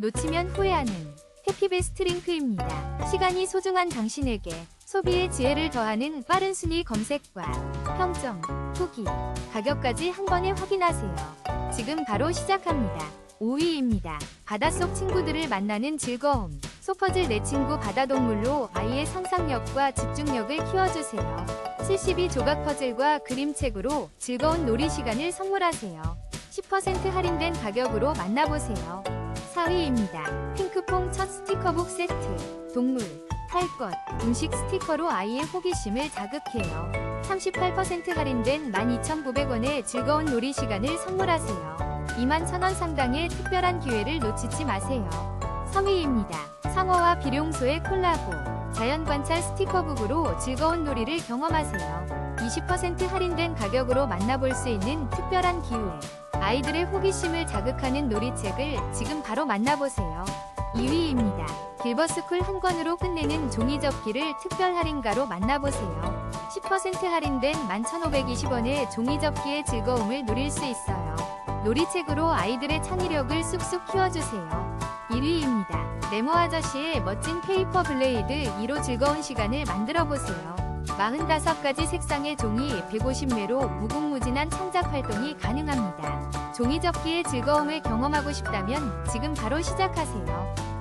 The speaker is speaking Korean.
놓치면 후회하는 해피베스트 링크입니다. 시간이 소중한 당신에게 소비의 지혜를 더하는 빠른 순위 검색과 평점, 후기, 가격까지 한 번에 확인하세요. 지금 바로 시작합니다. 5위입니다. 바닷속 친구들을 만나는 즐거움. 소퍼즐 내 친구 바다동물로 아이의 상상력과 집중력을 키워주세요. 72 조각 퍼즐과 그림책으로 즐거운 놀이 시간을 선물하세요. 10% 할인된 가격으로 만나보세요. 4위입니다. 핑크퐁 첫 스티커북 세트. 동물, 할 것, 음식 스티커로 아이의 호기심을 자극해요. 38% 할인된 12,900원의 즐거운 놀이 시간을 선물하세요. 21,000원 상당의 특별한 기회를 놓치지 마세요. 3위입니다. 상어와 비룡소의 콜라보. 자연관찰 스티커북으로 즐거운 놀이를 경험하세요. 20% 할인된 가격으로 만나볼 수 있는 특별한 기회. 아이들의 호기심을 자극하는 놀이책을 지금 바로 만나보세요. 2위입니다. 길버스쿨 한 권으로 끝내는 종이접기를 특별 할인가로 만나보세요. 10% 할인된 11,520원의 종이접기의 즐거움을 누릴 수 있어요. 놀이책으로 아이들의 창의력을 쑥쑥 키워주세요. 1위입니다. 네모 아저씨의 멋진 페이퍼 블레이드 2로 즐거운 시간을 만들어 보세요. 45가지 색상의 종이 150매로 무궁무진한 창작 활동이 가능합니다. 종이 접기의 즐거움을 경험하고 싶다면 지금 바로 시작하세요.